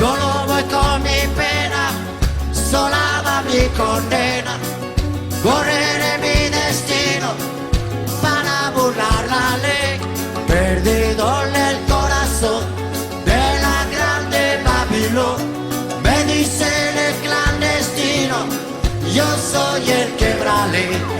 Solo voy con mi pena, sola va mi condena. Correré mi destino para burlar la ley. Perdido en el corazón de la grande Babilón. Me dicen el clandestino, yo soy el quebrale.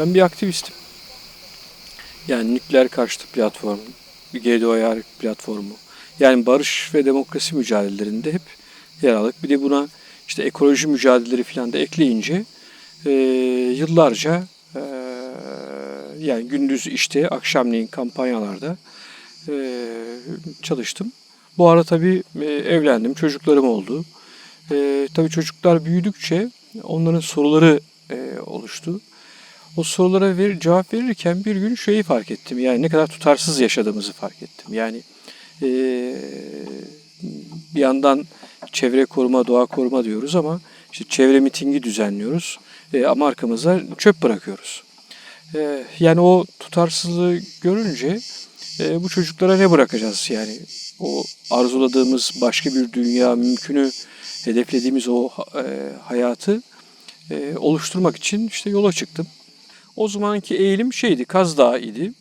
Ben bir aktivistim. Yani nükleer karşıtı platform, GDO'ya platformu. Yani barış ve demokrasi mücadelelerinde hep yer aldık. Bir de buna işte ekoloji mücadeleleri falan da ekleyince e, yıllarca e, yani gündüz işte akşamleyin kampanyalarda e, çalıştım. Bu ara tabii e, evlendim, çocuklarım oldu. E, tabii çocuklar büyüdükçe onların soruları e, oluştu. O sorulara ver, cevap verirken bir gün şeyi fark ettim. Yani ne kadar tutarsız yaşadığımızı fark ettim. Yani eee, bir yandan çevre koruma, doğa koruma diyoruz ama işte çevre mitingi düzenliyoruz. Eee, ama arkamıza çöp bırakıyoruz. Eee, yani o tutarsızlığı görünce eee, bu çocuklara ne bırakacağız? Yani o arzuladığımız başka bir dünya mümkünü hedeflediğimiz o eee, hayatı eee, oluşturmak için işte yola çıktım. O zamanki eğilim şeydi, Kaz Dağı idi.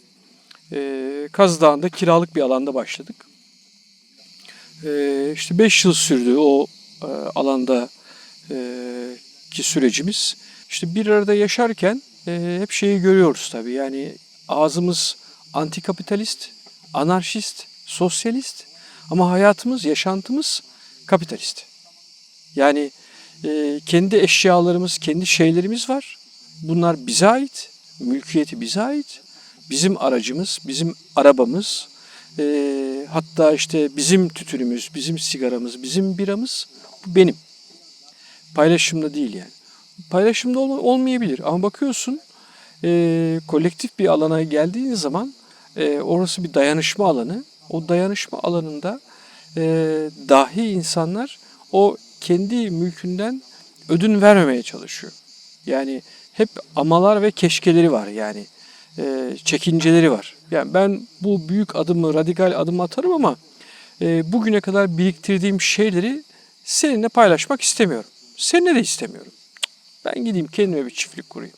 Ee, Kaz Dağı'nda kiralık bir alanda başladık. Ee, işte 5 yıl sürdü o e, alanda e, ki sürecimiz. İşte bir arada yaşarken e, hep şeyi görüyoruz tabii. Yani ağzımız antikapitalist, anarşist, sosyalist ama hayatımız, yaşantımız kapitalist. Yani e, kendi eşyalarımız, kendi şeylerimiz var. Bunlar bize ait, mülkiyeti bize ait. Bizim aracımız, bizim arabamız, e, hatta işte bizim tütünümüz, bizim sigaramız, bizim biramız bu benim. Paylaşımda değil yani. Paylaşımda ol- olmayabilir ama bakıyorsun e, kolektif bir alana geldiğin zaman e, orası bir dayanışma alanı. O dayanışma alanında e, dahi insanlar o kendi mülkünden ödün vermemeye çalışıyor. Yani hep amalar ve keşkeleri var yani e, çekinceleri var. Yani ben bu büyük adımı, radikal adımı atarım ama e, bugüne kadar biriktirdiğim şeyleri seninle paylaşmak istemiyorum. Seninle de istemiyorum. Ben gideyim kendime bir çiftlik kurayım.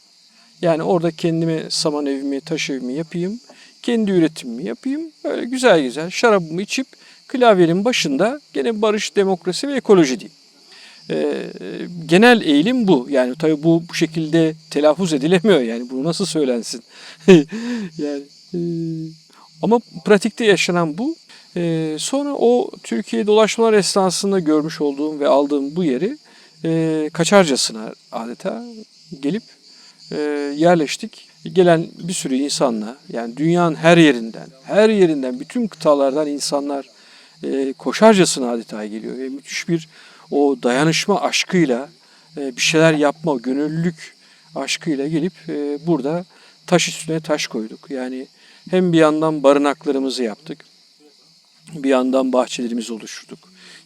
Yani orada kendime saman evimi, taş evimi yapayım. Kendi üretimimi yapayım. Böyle güzel güzel şarabımı içip klavyenin başında gene barış, demokrasi ve ekoloji diyeyim. Ee, genel eğilim bu. Yani tabii bu bu şekilde telaffuz edilemiyor. Yani bu nasıl söylensin? yani e, ama pratikte yaşanan bu. Ee, sonra o Türkiye dolaşmalar esnasında görmüş olduğum ve aldığım bu yeri e, kaçarcasına adeta gelip e, yerleştik. Gelen bir sürü insanla yani dünyanın her yerinden, her yerinden, bütün kıtalardan insanlar e, koşarcasına adeta geliyor. Ve müthiş bir o dayanışma aşkıyla e, bir şeyler yapma, gönüllülük aşkıyla gelip e, burada taş üstüne taş koyduk. Yani hem bir yandan barınaklarımızı yaptık, bir yandan bahçelerimizi oluşturduk.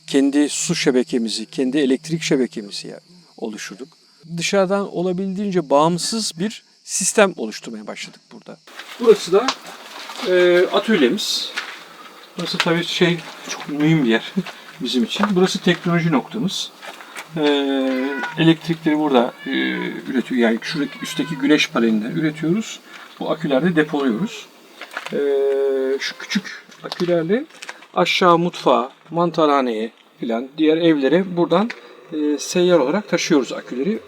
Kendi su şebekemizi, kendi elektrik şebekemizi oluşturduk. Dışarıdan olabildiğince bağımsız bir sistem oluşturmaya başladık burada. Burası da e, atölyemiz. Burası tabii şey çok mühim bir yer bizim için. Burası teknoloji noktamız. Ee, elektrikleri burada e, üretiyor. Yani şuradaki üstteki güneş panelinden üretiyoruz. Bu akülerde depoluyoruz. Ee, şu küçük akülerle aşağı mutfağa, mantarhaneye filan diğer evlere buradan e, seyyar olarak taşıyoruz aküleri.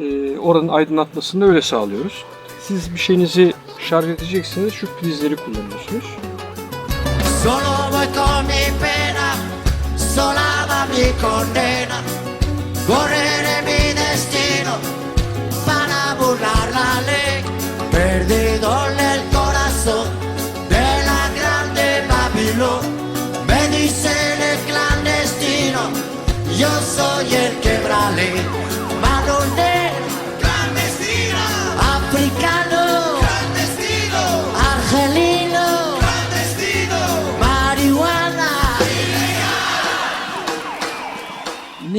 E, oranın aydınlatmasını da öyle sağlıyoruz. Siz bir şeyinizi şarj edeceksiniz şu prizleri kullanıyorsunuz. Solo desolaba mi condena. Correré mi destino para burlar la ley. Perdido en el corazón de la grande Babilón. Me dicen el clandestino, yo soy el quebrale.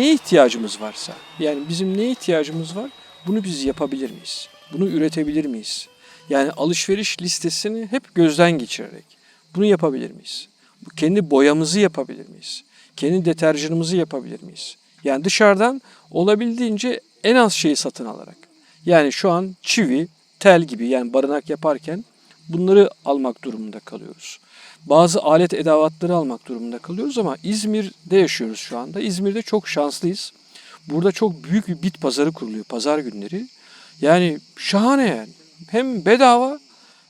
Neye ihtiyacımız varsa, yani bizim neye ihtiyacımız var, bunu biz yapabilir miyiz? Bunu üretebilir miyiz? Yani alışveriş listesini hep gözden geçirerek bunu yapabilir miyiz? Kendi boyamızı yapabilir miyiz? Kendi deterjanımızı yapabilir miyiz? Yani dışarıdan olabildiğince en az şeyi satın alarak. Yani şu an çivi, tel gibi yani barınak yaparken bunları almak durumunda kalıyoruz. Bazı alet edevatları almak durumunda kalıyoruz ama İzmir'de yaşıyoruz şu anda. İzmir'de çok şanslıyız. Burada çok büyük bir bit pazarı kuruluyor pazar günleri. Yani şahane yani. Hem bedava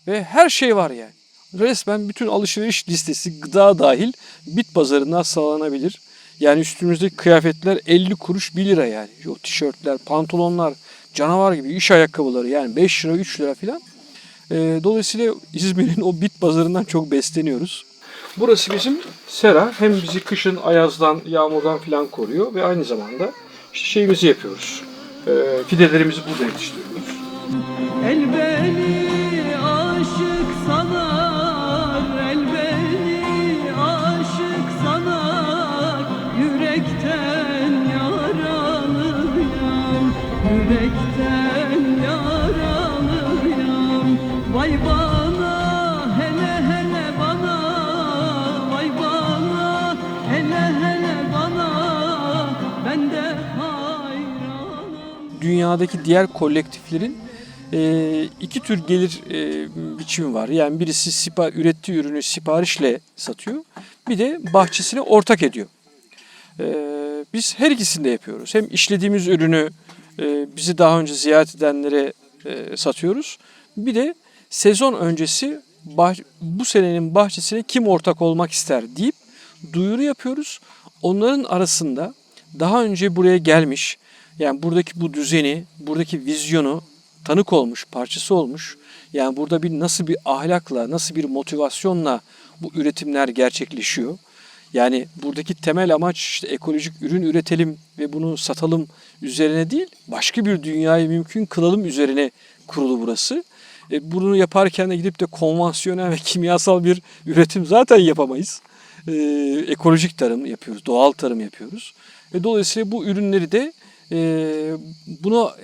ve her şey var yani. Resmen bütün alışveriş listesi gıda dahil bit pazarından sağlanabilir. Yani üstümüzdeki kıyafetler 50 kuruş 1 lira yani. O tişörtler, pantolonlar, canavar gibi iş ayakkabıları yani 5 lira 3 lira filan. Ee, dolayısıyla İzmir'in o bit pazarından çok besleniyoruz. Burası bizim sera. Hem bizi kışın ayazdan, yağmurdan filan koruyor ve aynı zamanda işte şeyimizi yapıyoruz. Ee, fidelerimizi burada yetiştiriyoruz. El dünyadaki diğer kolektiflerin e, iki tür gelir e, biçimi var. Yani birisi sipa, ürettiği ürünü siparişle satıyor. Bir de bahçesine ortak ediyor. E, biz her ikisini de yapıyoruz. Hem işlediğimiz ürünü bizi daha önce ziyaret edenlere satıyoruz. Bir de sezon öncesi bu senenin bahçesine kim ortak olmak ister deyip duyuru yapıyoruz. Onların arasında daha önce buraya gelmiş, yani buradaki bu düzeni, buradaki vizyonu tanık olmuş, parçası olmuş. Yani burada bir nasıl bir ahlakla, nasıl bir motivasyonla bu üretimler gerçekleşiyor. Yani buradaki temel amaç işte ekolojik ürün üretelim ve bunu satalım üzerine değil, başka bir dünyayı mümkün kılalım üzerine kurulu burası. E, bunu yaparken de gidip de konvansiyonel ve kimyasal bir üretim zaten yapamayız. E, ekolojik tarım yapıyoruz, doğal tarım yapıyoruz. Ve dolayısıyla bu ürünleri de e, buna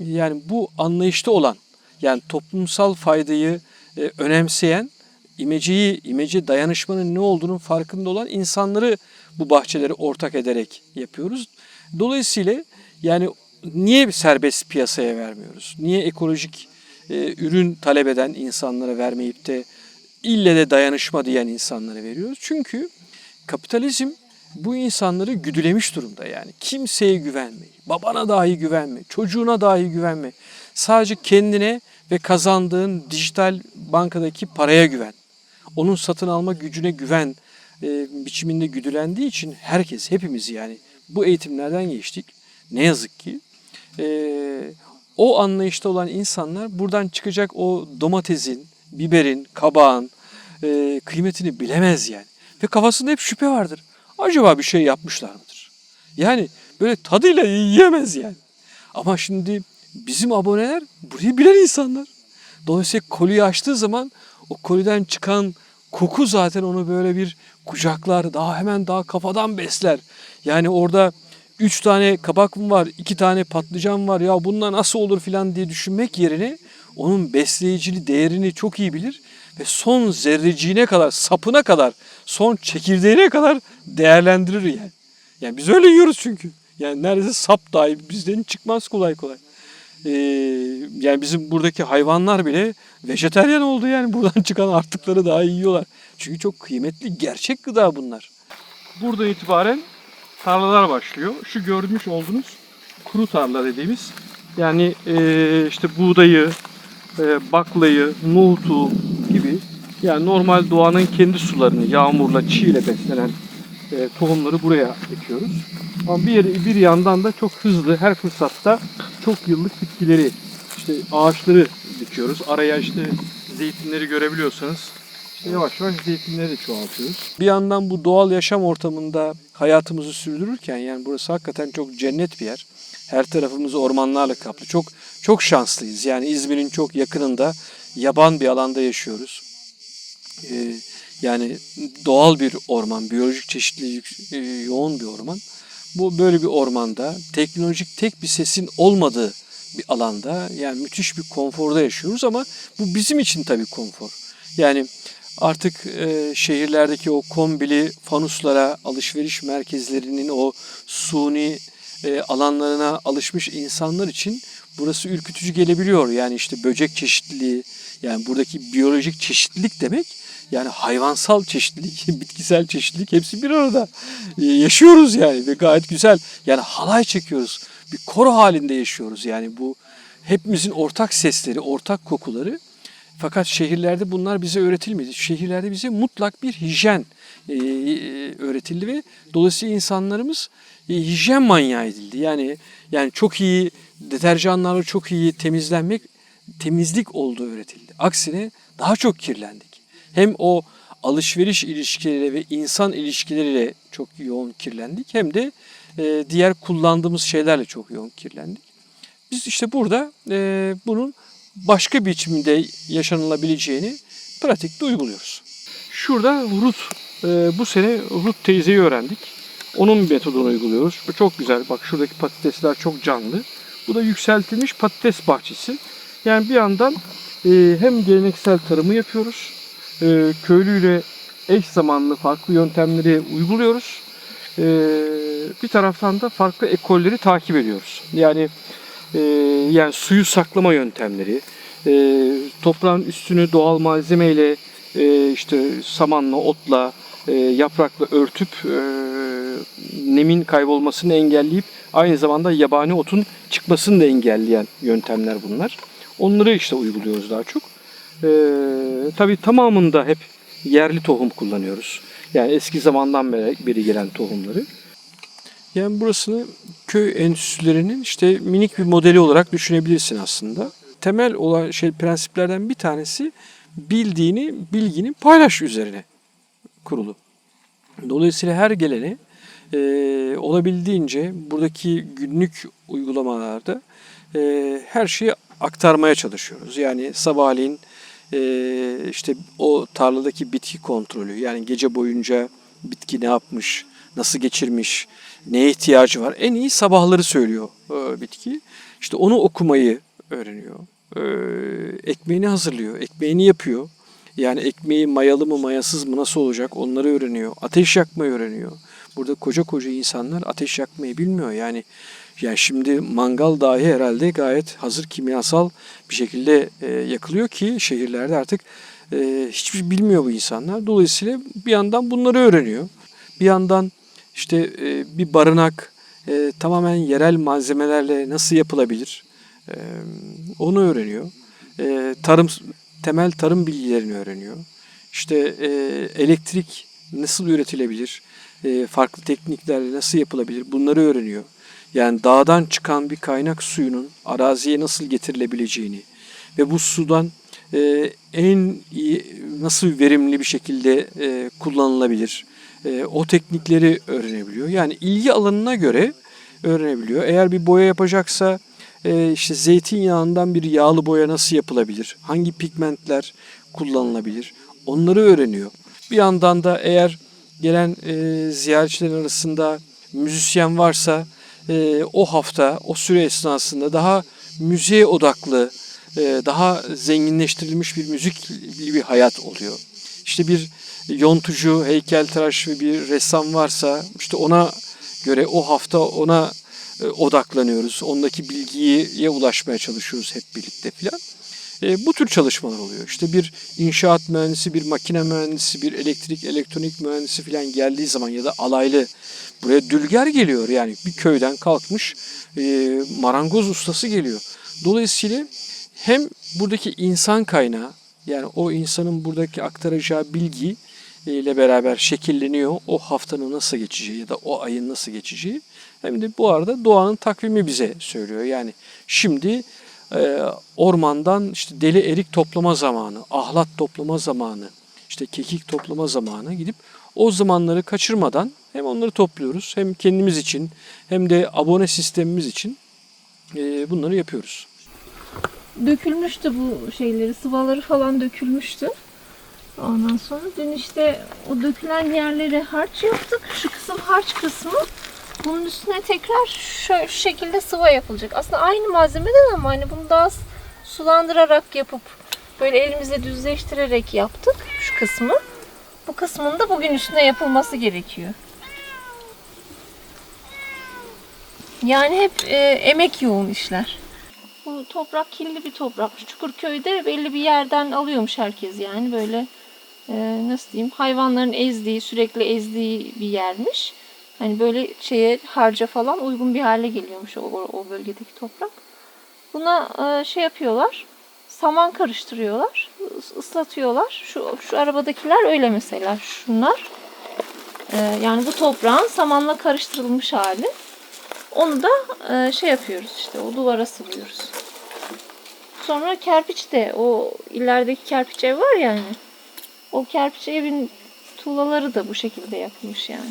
e, yani bu anlayışta olan yani toplumsal faydayı e, önemseyen imeceyi, imece dayanışmanın ne olduğunun farkında olan insanları bu bahçeleri ortak ederek yapıyoruz. Dolayısıyla yani niye serbest piyasaya vermiyoruz? Niye ekolojik e, ürün talep eden insanlara vermeyip de ille de dayanışma diyen insanlara veriyoruz? Çünkü kapitalizm bu insanları güdülemiş durumda yani. Kimseye güvenme, babana dahi güvenme, çocuğuna dahi güvenme. Sadece kendine ve kazandığın dijital bankadaki paraya güven. Onun satın alma gücüne güven e, biçiminde güdülendiği için herkes, hepimiz yani bu eğitimlerden geçtik. Ne yazık ki. E, o anlayışta olan insanlar buradan çıkacak o domatesin, biberin, kabağın e, kıymetini bilemez yani. Ve kafasında hep şüphe vardır. Acaba bir şey yapmışlar mıdır? Yani böyle tadıyla yiyemez yani. Ama şimdi bizim aboneler burayı bilen insanlar. Dolayısıyla koliyi açtığı zaman o koliden çıkan koku zaten onu böyle bir kucaklar, daha hemen daha kafadan besler. Yani orada üç tane kabak mı var, iki tane patlıcan var ya bunlar nasıl olur filan diye düşünmek yerine onun besleyicili değerini çok iyi bilir ve son zerreciğine kadar, sapına kadar, son çekirdeğine kadar değerlendirir yani. Yani biz öyle yiyoruz çünkü. Yani neredeyse sap dahi bizden çıkmaz kolay kolay. Ee, yani bizim buradaki hayvanlar bile vejeteryan oldu yani buradan çıkan artıkları daha iyi yiyorlar. Çünkü çok kıymetli gerçek gıda bunlar. Burada itibaren tarlalar başlıyor. Şu görmüş olduğunuz kuru tarla dediğimiz yani e, işte buğdayı, e, baklayı, nohutu yani normal doğanın kendi sularını yağmurla, çiğle beslenen e, tohumları buraya ekiyoruz. Ama bir, bir yandan da çok hızlı her fırsatta çok yıllık bitkileri işte ağaçları dikiyoruz. Araya işte zeytinleri görebiliyorsanız İşte yavaş yavaş zeytinleri çoğaltıyoruz. Bir yandan bu doğal yaşam ortamında hayatımızı sürdürürken yani burası hakikaten çok cennet bir yer. Her tarafımız ormanlarla kaplı. Çok çok şanslıyız. Yani İzmir'in çok yakınında yaban bir alanda yaşıyoruz. Ee, yani doğal bir orman, biyolojik çeşitliliği e, yoğun bir orman. Bu böyle bir ormanda teknolojik tek bir sesin olmadığı bir alanda yani müthiş bir konforda yaşıyoruz ama bu bizim için tabii konfor. Yani artık e, şehirlerdeki o kombili fanuslara, alışveriş merkezlerinin o suni e, alanlarına alışmış insanlar için burası ürkütücü gelebiliyor. Yani işte böcek çeşitliliği, yani buradaki biyolojik çeşitlilik demek yani hayvansal çeşitlilik, bitkisel çeşitlilik hepsi bir arada E, yaşıyoruz yani ve gayet güzel. Yani halay çekiyoruz. Bir koro halinde yaşıyoruz yani bu hepimizin ortak sesleri, ortak kokuları. Fakat şehirlerde bunlar bize öğretilmedi. Şehirlerde bize mutlak bir hijyen e, e, öğretildi ve dolayısıyla insanlarımız e, hijyen manyağı edildi. Yani yani çok iyi deterjanlarla çok iyi temizlenmek temizlik olduğu öğretildi. Aksine daha çok kirlendik. Hem o alışveriş ilişkileri ve insan ilişkileriyle çok yoğun kirlendik hem de e, diğer kullandığımız şeylerle çok yoğun kirlendik. Biz işte burada e, bunun başka biçimde yaşanılabileceğini pratikte uyguluyoruz. Şurada Ruth, e, bu sene Ruth teyzeyi öğrendik. Onun metodunu uyguluyoruz. Bu çok güzel. Bak şuradaki patatesler çok canlı. Bu da yükseltilmiş patates bahçesi. Yani bir yandan hem geleneksel tarımı yapıyoruz. E, köylüyle eş zamanlı farklı yöntemleri uyguluyoruz. E, bir taraftan da farklı ekolleri takip ediyoruz. Yani e, yani suyu saklama yöntemleri, e, toprağın üstünü doğal malzemeyle e, işte samanla, otla, e, yaprakla örtüp e, nemin kaybolmasını engelleyip aynı zamanda yabani otun çıkmasını da engelleyen yöntemler bunlar. Onları işte uyguluyoruz daha çok. E, tabii tamamında hep yerli tohum kullanıyoruz. Yani eski zamandan beri, gelen tohumları. Yani burasını köy enstitülerinin işte minik bir modeli olarak düşünebilirsin aslında. Temel olan şey prensiplerden bir tanesi bildiğini, bilginin paylaş üzerine kurulu. Dolayısıyla her geleni e, olabildiğince buradaki günlük uygulamalarda e, her şeyi aktarmaya çalışıyoruz. Yani sabahleyin e, işte o tarladaki bitki kontrolü yani gece boyunca bitki ne yapmış, nasıl geçirmiş, neye ihtiyacı var. En iyi sabahları söylüyor e, bitki. İşte onu okumayı öğreniyor. E, ekmeğini hazırlıyor, ekmeğini yapıyor. Yani ekmeği mayalı mı mayasız mı nasıl olacak onları öğreniyor. Ateş yakmayı öğreniyor. Burada koca koca insanlar ateş yakmayı bilmiyor. Yani yani şimdi mangal dahi herhalde gayet hazır kimyasal bir şekilde e, yakılıyor ki şehirlerde artık e, hiçbir bilmiyor bu insanlar. Dolayısıyla bir yandan bunları öğreniyor. Bir yandan işte e, bir barınak e, tamamen yerel malzemelerle nasıl yapılabilir e, onu öğreniyor. E, tarım temel tarım bilgilerini öğreniyor. İşte e, elektrik nasıl üretilebilir, e, farklı tekniklerle nasıl yapılabilir bunları öğreniyor. Yani dağdan çıkan bir kaynak suyunun araziye nasıl getirilebileceğini ve bu sudan e, en iyi nasıl verimli bir şekilde e, kullanılabilir e, o teknikleri öğrenebiliyor. Yani ilgi alanına göre öğrenebiliyor. Eğer bir boya yapacaksa e, işte zeytinyağından bir yağlı boya nasıl yapılabilir? Hangi pigmentler kullanılabilir? Onları öğreniyor. Bir yandan da eğer gelen e, ziyaretçilerin arasında müzisyen varsa e, o hafta, o süre esnasında daha müziğe odaklı, e, daha zenginleştirilmiş bir müzikli bir hayat oluyor. İşte bir yontucu, heykeltıraş ve bir ressam varsa işte ona göre o hafta ona e, odaklanıyoruz. Ondaki bilgiye ulaşmaya çalışıyoruz hep birlikte filan. E, bu tür çalışmalar oluyor. İşte bir inşaat mühendisi, bir makine mühendisi, bir elektrik, elektronik mühendisi filan geldiği zaman ya da alaylı buraya dülger geliyor. Yani bir köyden kalkmış e, marangoz ustası geliyor. Dolayısıyla hem buradaki insan kaynağı yani o insanın buradaki aktaracağı bilgi e, ile beraber şekilleniyor. O haftanın nasıl geçeceği ya da o ayın nasıl geçeceği. Hem de bu arada doğanın takvimi bize söylüyor. Yani şimdi e, ormandan işte deli erik toplama zamanı, ahlat toplama zamanı. işte kekik toplama zamanı gidip o zamanları kaçırmadan hem onları topluyoruz hem kendimiz için hem de abone sistemimiz için e, bunları yapıyoruz. dökülmüştü bu şeyleri, sıvaları falan dökülmüştü. Ondan sonra dün işte o dökülen yerleri harç yaptık. Şu kısım harç kısmı. Bunun üstüne tekrar şu, şu şekilde sıva yapılacak. Aslında aynı malzemeden ama hani bunu daha sulandırarak yapıp böyle elimizle düzleştirerek yaptık şu kısmı. Bu kısmın da bugün üstüne yapılması gerekiyor. Yani hep e, emek yoğun işler. Bu toprak kirli bir toprakmış. Çukurköy'de belli bir yerden alıyormuş herkes yani böyle e, nasıl diyeyim hayvanların ezdiği sürekli ezdiği bir yermiş. Hani böyle şeye harca falan uygun bir hale geliyormuş o, o, bölgedeki toprak. Buna e, şey yapıyorlar. Saman karıştırıyorlar. ıs- ıslatıyorlar. Şu, şu arabadakiler öyle mesela. Şunlar. E, yani bu toprağın samanla karıştırılmış hali. Onu da e, şey yapıyoruz işte o duvara sıvıyoruz. Sonra kerpiç de o ilerideki kerpiç ev var yani. O kerpiç evin tuğlaları da bu şekilde yapılmış yani.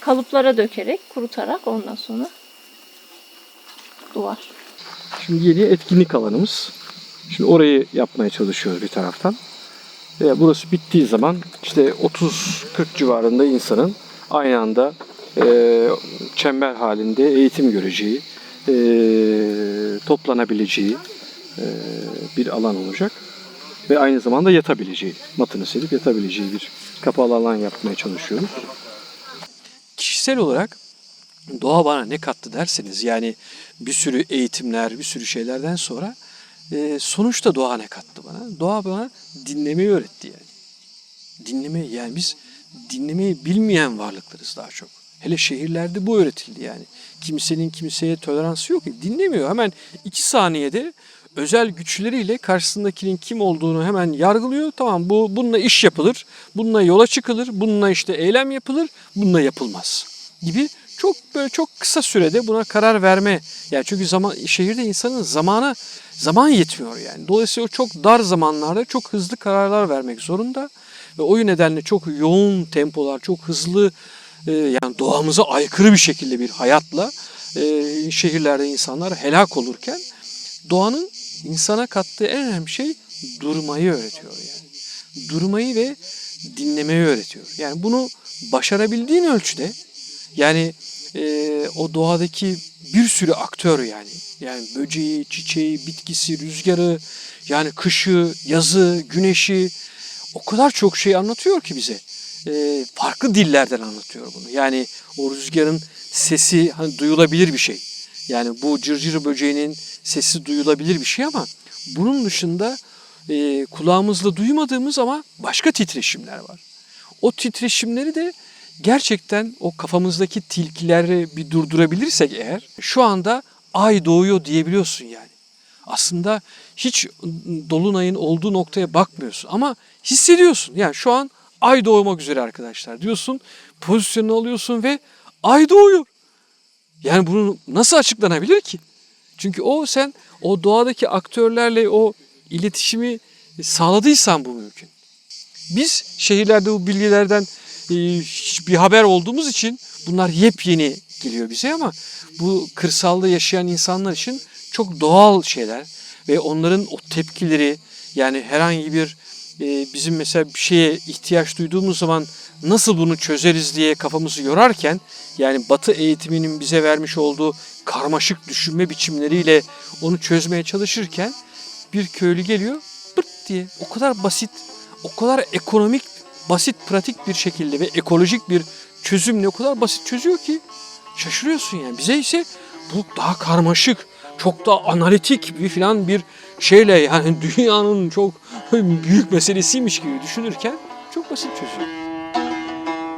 Kalıplara dökerek, kurutarak ondan sonra duvar. Şimdi yeni etkinlik alanımız. Şimdi orayı yapmaya çalışıyoruz bir taraftan. Ve burası bittiği zaman işte 30-40 civarında insanın aynı anda e, çember halinde eğitim göreceği, e, toplanabileceği e, bir alan olacak. Ve aynı zamanda yatabileceği, matını serip yatabileceği bir kapalı alan yapmaya çalışıyoruz. Kişisel olarak doğa bana ne kattı derseniz yani bir sürü eğitimler, bir sürü şeylerden sonra e, sonuçta doğa ne kattı bana? Doğa bana dinlemeyi öğretti yani. Dinlemeyi yani biz dinlemeyi bilmeyen varlıklarız daha çok. Hele şehirlerde bu öğretildi yani. Kimsenin kimseye toleransı yok dinlemiyor. Hemen iki saniyede özel güçleriyle karşısındakinin kim olduğunu hemen yargılıyor. Tamam bu bununla iş yapılır, bununla yola çıkılır, bununla işte eylem yapılır, bununla yapılmaz gibi çok böyle çok kısa sürede buna karar verme. Yani çünkü zaman şehirde insanın zamanı zaman yetmiyor yani. Dolayısıyla o çok dar zamanlarda çok hızlı kararlar vermek zorunda ve o nedenle çok yoğun tempolar, çok hızlı e, yani doğamıza aykırı bir şekilde bir hayatla e, şehirlerde insanlar helak olurken doğanın insana kattığı en önemli şey durmayı öğretiyor yani. Durmayı ve dinlemeyi öğretiyor. Yani bunu başarabildiğin ölçüde yani e, o doğadaki bir sürü aktör yani. Yani böceği, çiçeği, bitkisi, rüzgarı, yani kışı, yazı, güneşi o kadar çok şey anlatıyor ki bize. E, farklı dillerden anlatıyor bunu. Yani o rüzgarın sesi hani duyulabilir bir şey. Yani bu cırcır böceğinin sesi duyulabilir bir şey ama bunun dışında e, kulağımızla duymadığımız ama başka titreşimler var. O titreşimleri de gerçekten o kafamızdaki tilkileri bir durdurabilirsek eğer şu anda ay doğuyor diyebiliyorsun yani. Aslında hiç dolunayın olduğu noktaya bakmıyorsun ama hissediyorsun. Yani şu an ay doğmak üzere arkadaşlar diyorsun. Pozisyonunu alıyorsun ve ay doğuyor. Yani bunu nasıl açıklanabilir ki? Çünkü o sen o doğadaki aktörlerle o iletişimi sağladıysan bu mümkün. Biz şehirlerde bu bilgilerden e, bir haber olduğumuz için bunlar yepyeni geliyor bize ama bu kırsalda yaşayan insanlar için çok doğal şeyler ve onların o tepkileri yani herhangi bir e, bizim mesela bir şeye ihtiyaç duyduğumuz zaman nasıl bunu çözeriz diye kafamızı yorarken yani Batı eğitiminin bize vermiş olduğu karmaşık düşünme biçimleriyle onu çözmeye çalışırken bir köylü geliyor pırt diye o kadar basit, o kadar ekonomik, basit, pratik bir şekilde ve ekolojik bir çözümle o kadar basit çözüyor ki şaşırıyorsun yani. Bize ise bu daha karmaşık, çok daha analitik bir filan bir şeyle yani dünyanın çok büyük meselesiymiş gibi düşünürken çok basit çözüyor.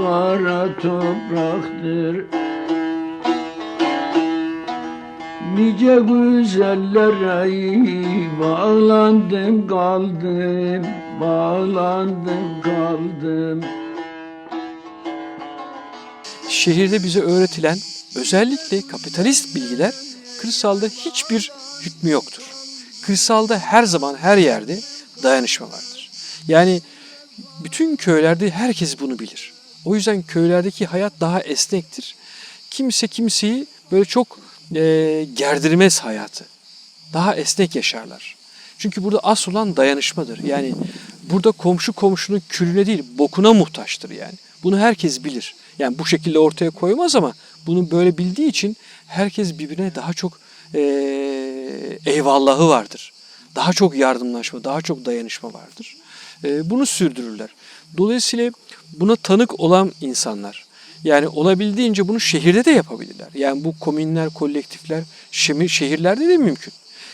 kara topraktır. Nice güzellere bağlandım kaldım, bağlandım kaldım. Şehirde bize öğretilen özellikle kapitalist bilgiler kırsalda hiçbir hükmü yoktur. Kırsalda her zaman her yerde dayanışma vardır. Yani bütün köylerde herkes bunu bilir. O yüzden köylerdeki hayat daha esnektir. Kimse kimseyi böyle çok e, gerdirmez hayatı. Daha esnek yaşarlar. Çünkü burada asıl olan dayanışmadır. Yani burada komşu komşunun külüne değil bokuna muhtaçtır yani. Bunu herkes bilir. Yani bu şekilde ortaya koymaz ama bunu böyle bildiği için herkes birbirine daha çok e, eyvallahı vardır. Daha çok yardımlaşma, daha çok dayanışma vardır. E, bunu sürdürürler. Dolayısıyla buna tanık olan insanlar yani olabildiğince bunu şehirde de yapabilirler. Yani bu komünler, kolektifler şehir- şehirlerde de mümkün.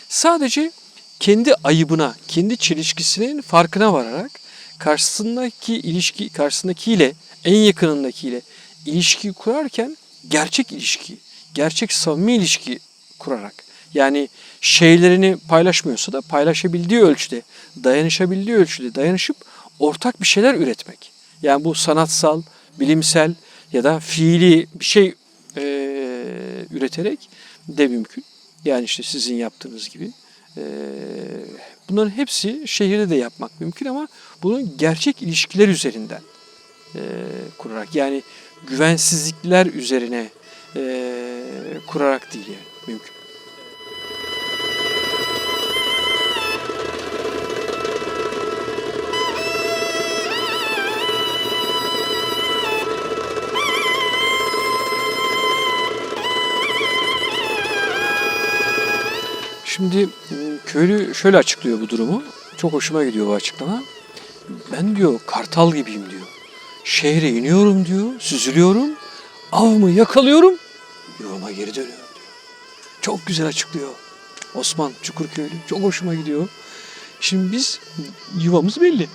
Sadece kendi ayıbına, kendi çelişkisinin farkına vararak karşısındaki ilişki, karşısındakiyle, en yakınındakiyle ilişki kurarken gerçek ilişki, gerçek samimi ilişki kurarak yani şeylerini paylaşmıyorsa da paylaşabildiği ölçüde, dayanışabildiği ölçüde dayanışıp ortak bir şeyler üretmek. Yani bu sanatsal, bilimsel ya da fiili bir şey eee, üreterek de mümkün. Yani işte sizin yaptığınız gibi. Eee, bunların hepsi şehirde de yapmak mümkün ama bunun gerçek ilişkiler üzerinden eee, kurarak yani güvensizlikler üzerine eee, kurarak değil yani mümkün. Şimdi m, köylü şöyle açıklıyor bu durumu. Çok hoşuma gidiyor bu açıklama. Ben diyor kartal gibiyim diyor. Şehre iniyorum diyor, süzülüyorum. Avımı yakalıyorum, yuvama geri dönüyorum diyor. Çok güzel açıklıyor. Osman Çukurköylü. Çok hoşuma gidiyor. Şimdi biz yuvamız belli.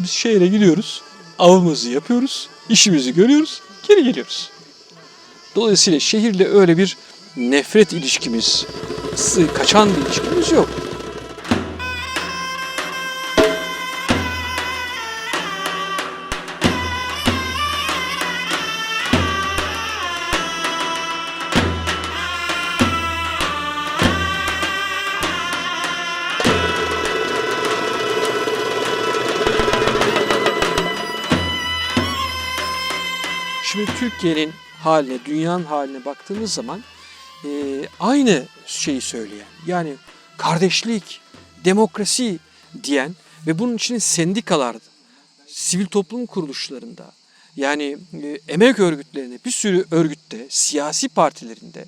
Biz şehre gidiyoruz. Avımızı yapıyoruz. işimizi görüyoruz. Geri geliyoruz. Dolayısıyla şehirle öyle bir nefret ilişkimiz, kaçan bir ilişkimiz yok. Şimdi Türkiye'nin haline, dünyanın haline baktığımız zaman e, aynı şeyi söyleyen, yani kardeşlik, demokrasi diyen ve bunun için sendikalarda, sivil toplum kuruluşlarında, yani e, emek örgütlerinde, bir sürü örgütte, siyasi partilerinde,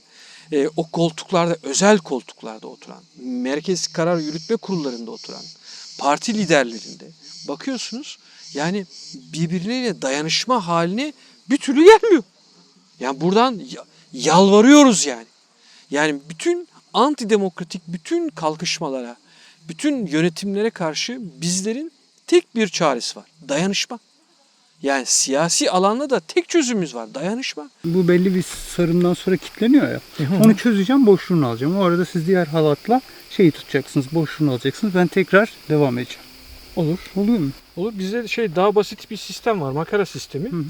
e, o koltuklarda, özel koltuklarda oturan, merkez karar yürütme kurullarında oturan, parti liderlerinde bakıyorsunuz yani birbirleriyle dayanışma halini bir türlü gelmiyor. Yani buradan ya- yalvarıyoruz yani. Yani bütün antidemokratik bütün kalkışmalara, bütün yönetimlere karşı bizlerin tek bir çaresi var. Dayanışma. Yani siyasi alanda da tek çözümümüz var. Dayanışma. Bu belli bir sarımdan sonra kilitleniyor ya. Onu çözeceğim, boşluğunu alacağım. O arada siz diğer halatla şeyi tutacaksınız, boşluğunu alacaksınız. Ben tekrar devam edeceğim. Olur. Oluyor mu? Olur. Bizde şey daha basit bir sistem var. Makara sistemi. Hı hı.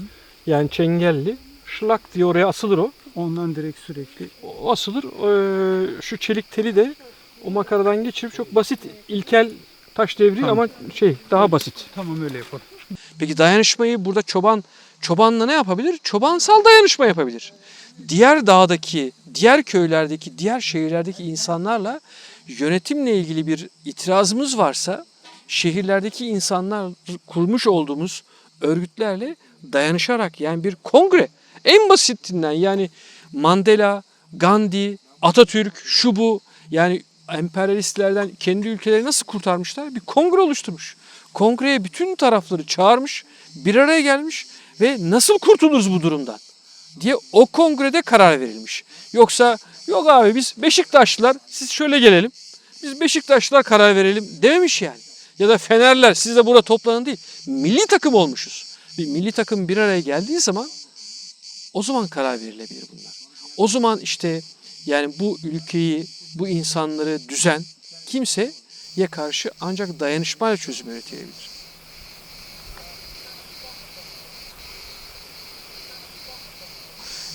Yani çengelli. Şlak diye oraya asılır o. Ondan direkt sürekli. O asılır. Ee, şu çelik teli de o makaradan geçirip çok basit ilkel taş devri Tamam. ama şey daha basit. Tamam öyle yapalım. Peki dayanışmayı burada çoban çobanla ne yapabilir? Çobansal dayanışma yapabilir. Diğer dağdaki, diğer köylerdeki, diğer şehirlerdeki insanlarla yönetimle ilgili bir itirazımız varsa şehirlerdeki insanlar kurmuş olduğumuz örgütlerle dayanışarak yani bir kongre en basitinden yani Mandela, Gandhi, Atatürk, şu bu yani emperyalistlerden kendi ülkeleri nasıl kurtarmışlar? Bir kongre oluşturmuş. Kongreye bütün tarafları çağırmış, bir araya gelmiş ve nasıl kurtuluruz bu durumdan diye o kongrede karar verilmiş. Yoksa yok abi biz Beşiktaşlılar siz şöyle gelelim. Biz Beşiktaşlılar karar verelim dememiş yani. ya da Fenerler siz de burada toplanın değil. Milli takım olmuşuz. Bir milli takım bir araya geldiği zaman o zaman karar verilebilir bunlar. O zaman işte yani bu ülkeyi, bu insanları düzen kimseye karşı ancak dayanışmayla çözüm üretilebilir.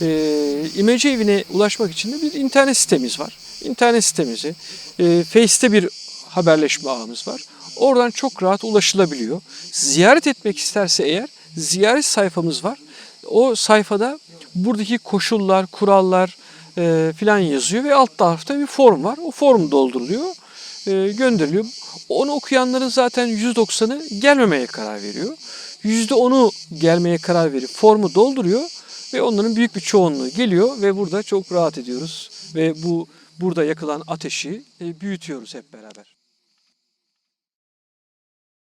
e, imece evine ulaşmak için de bir internet sitemiz var. İnternet sitemizi, e, Face'te bir haberleşme ağımız var. Oradan çok rahat ulaşılabiliyor. Ziyaret etmek isterse eğer ziyaret sayfamız var. O sayfada buradaki koşullar, kurallar e, filan yazıyor ve alt tarafta bir form var. O form dolduruluyor, e, gönderiliyor. Onu okuyanların zaten %90'ı gelmemeye karar veriyor. %10'u gelmeye karar verip formu dolduruyor ve onların büyük bir çoğunluğu geliyor ve burada çok rahat ediyoruz ve bu burada yakılan ateşi e, büyütüyoruz hep beraber.